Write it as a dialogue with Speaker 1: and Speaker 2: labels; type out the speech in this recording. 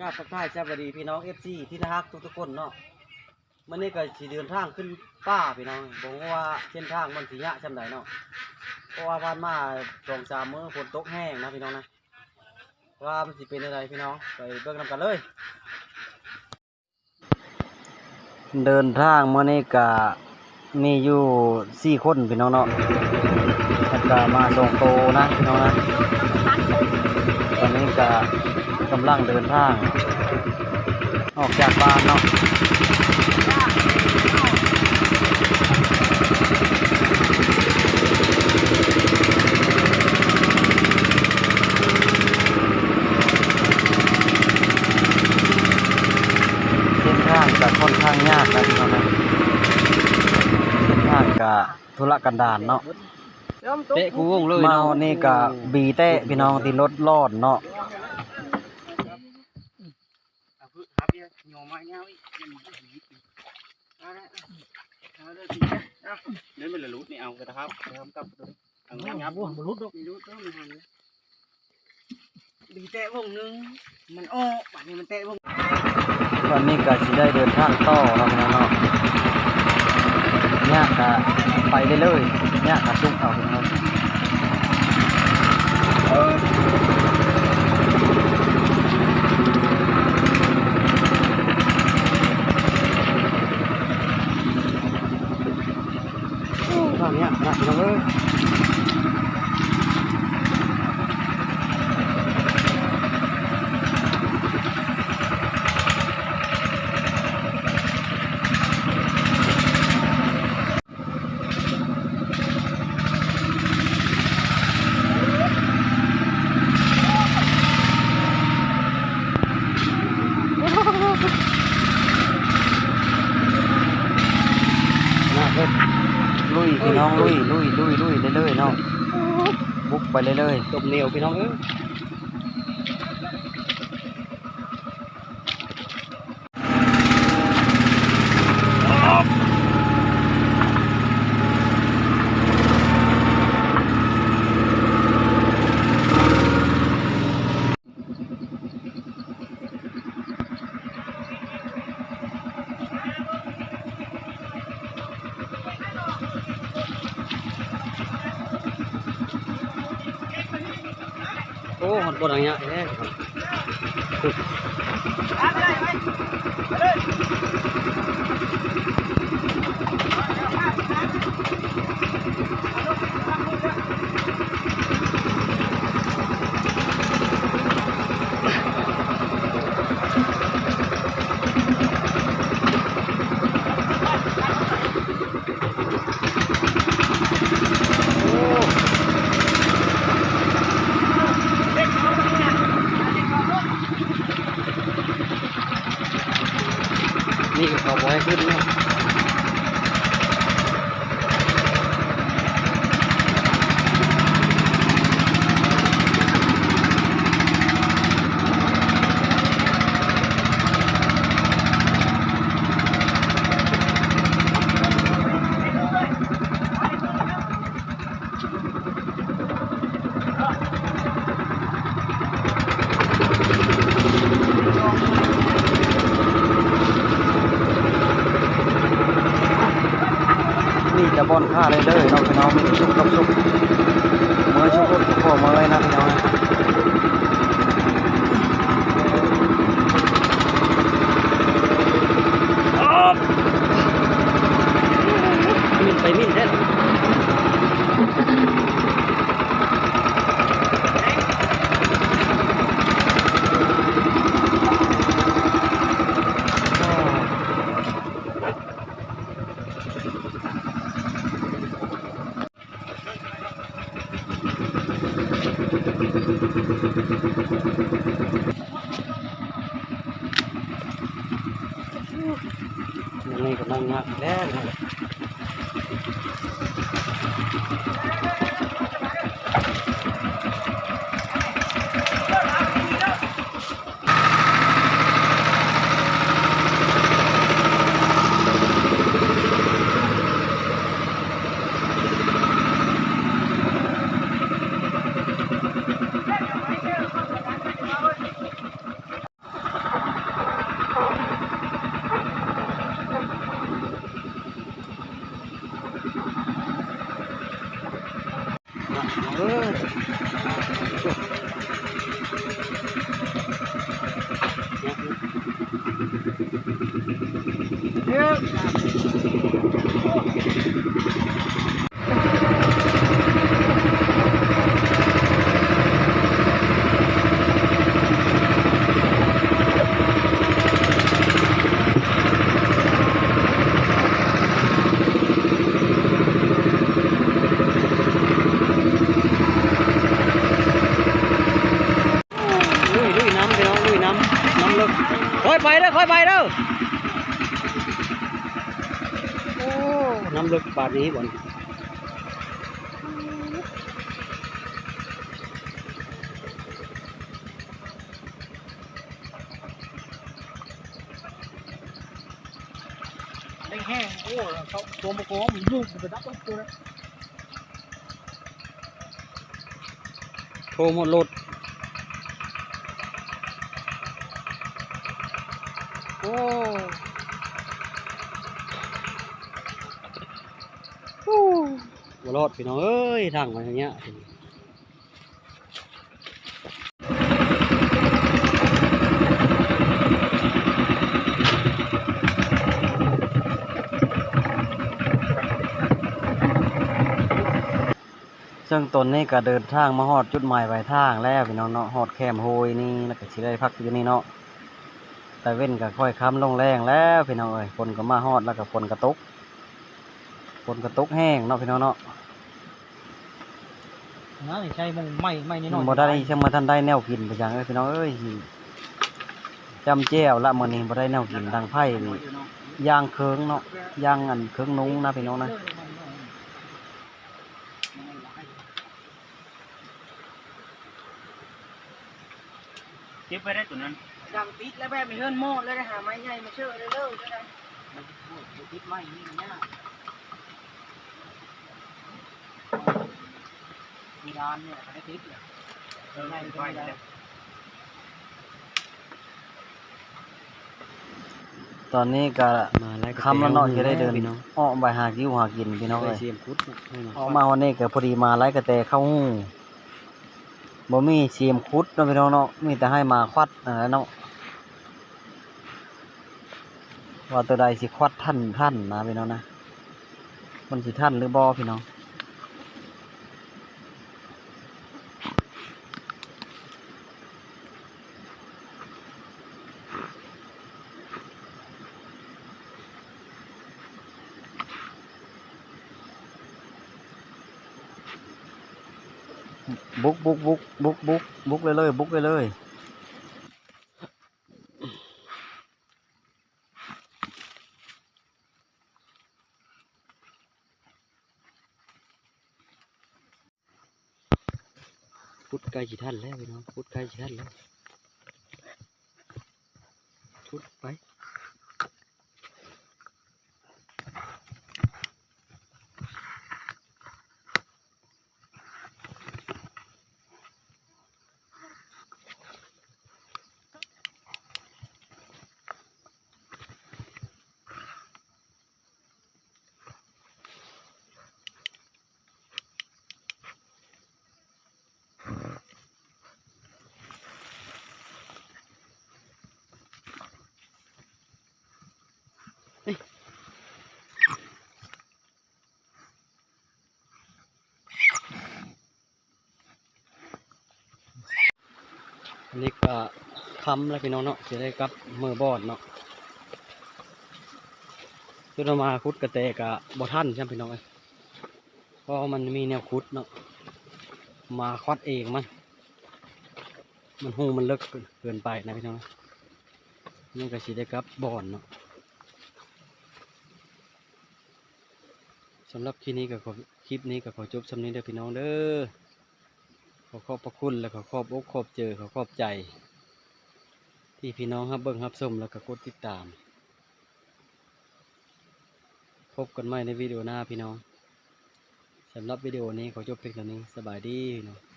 Speaker 1: กราบทักทายสวัสดีพี่น้อง FC ที่น่ารักทุกๆคนเนาะมื้อนี้ก็สิเดินทางขึ้นป่าพี่น้องบ่รู้ว่าเส้นทางมันสิยะซำใดเนาะเพราะว่าผ่านมา2-3มื้อฝนตกแห้งนะพี่น้องนะว่ามันสิเป็นอะไรพี่น้องไปเบิ่งนำกันเลย เดินทางมื้อนี้ก็มีอยู่4คนพี่น้องเนาะแล้วก็มาส่งโตนะพี่น้องนะ ตอนนี้ก็กำลังเดินทาง ออกจากบ้านเนาะเส้นทางก็ค่อนข้างยากนะพี่น้องนะเส้นทางก็ธุรกันดารเนาะ
Speaker 2: เตะกูวงเลย
Speaker 1: เมานี่ก็บีเต้พี่น้องที่รถรอดเนาะ
Speaker 2: เล่นเป็นละลุดนี่เอากระทับทำกับเอางับงับ
Speaker 1: บ่บ่รุดดอก
Speaker 2: มีลุดต้องมีหันดีเตะวงนึงมันอ้อบัดนี้มันเตะวง
Speaker 1: วันนี้ก็สิได้เดินทางต่อเนาะพี่น้อง เนาะยากก็ไปได้เลยยากก็สุกเอาพี่น้องทางเนี้ยนะพี่น้องเอ้ย นะเพิ่นลุยพี่น้องลุยลุยลุยลุยเรื่อยๆเนาะบุก ไปเรื่อยๆ
Speaker 2: จมเหนียวพี่น้องเอ้ย
Speaker 1: อ้หดบนอะไรเงี้ยแท้นี่ ก็เขา บอกให้ขึ้นเนาะนี่จะบอนค่าเลยเด้อเราพี่น้องมีชุบกับชุบเมื่อชุบกับพอเมื่อยนะพี่น้องนะมินไปมินเด้อ ยัง Yep. อยไปเด้อค่อยไปเด้อโอ้น้ำลึกบาดนี้บ่น
Speaker 3: ได้แห้งโอ้เขาตัวมะกอกมันลูกมันไปดับตัวนะ
Speaker 1: โทรหมดรถ โอ้โอ้บ่รอดพี่น้องเอ้ยทางมาอย่างเงี้ยซึ่งตนนี้ก็เดินทางมาฮอดจุดหมายปลายทางแล้วพี่น้องเนาะฮอดแคมโฮยนี่แล้วก็สิได้พักอยู่นี่เนาะ แต่เว้นก็ค่อยค้ำลงแรงแล้วพี่น้องเอ้ยฝนก็มาฮอดแล้วก็ฝนกระตกฝนกระตกแห้งเนาะพี่น้องเนาะ
Speaker 3: นะนี่ใช่มึงไม่ไม่นี่น้อย
Speaker 1: บ่ได้ช่างมาทันได้แนวกินไปจังเอ้ยพี่น้องเอ้ยจำแจ้วละมื้อนี้บ่ได้แนวกินดังไผ่นี่ย่างเคิงเนาะย่างอันเคิงนุ้งนะพี่น้องนะ
Speaker 2: เก็บไปได้ตัวนั้น
Speaker 3: ดังติดแล้วแบบมีเฮือนหม้อแล้วได้หาไม้ใหญ่มาเชื่อเลยเด้อได้
Speaker 1: ติดไม้นี่เนี่ยมีดานเนี่ยให้ติดเนี่ย
Speaker 2: เออไม่ได้
Speaker 1: ตอนนี้ก็คำแล้วเนาะจะได้เดินออกไปหากิ้วหากินพี่น้องเอ้ยออกมาวันนี้ก็พอดีมาไล่กระแตเข้าหู บ่มีเสียมคุดเนาะพี่น้องเนาะมีแต่ให้มาควัดนั่นแหละเนาะว่าตัวใดสิควัดท่านท่านนะพี่น้องนะมันสิท่านหรือบ่พี่น้อง บุกบุกบุกบุกบุกบุกเลยเลยบุกเลยเลยพุดใกล้สิท่านแล้วพี่น้องพุดใกล้สิท่านแล้วพุดไป นนี้ก็ค้ำแล้วพี่น้องเนาะจะได้กับมือบอดเนาะจุดเอามาคุดกระเตกะบ่ท่านใช่ไหมพี่น้องเพราะมันมีแนวคุดเนาะมาควัดเองมัน มันหูมันเลิกเกินไปนะพี่น้องนี่ก็สิได้กับบอนเนาะสำหรับคลิปนี้ก็ขอคลิปนี้ก็ขอจบสำนี้เด้อพี่น้องเด้อ ขอขอบพระคุณและขอขอบอกขอบเจอขอขอบใจ ที่พี่น้องครับเบิ้งครับส้มแล้วก็กดติดตาม พบกันใหม่ในวิดีโอหน้าพี่น้องสำหรับวิดีโอนี้ขอจบเพียงเท่านี้สบายดีพี่น้อง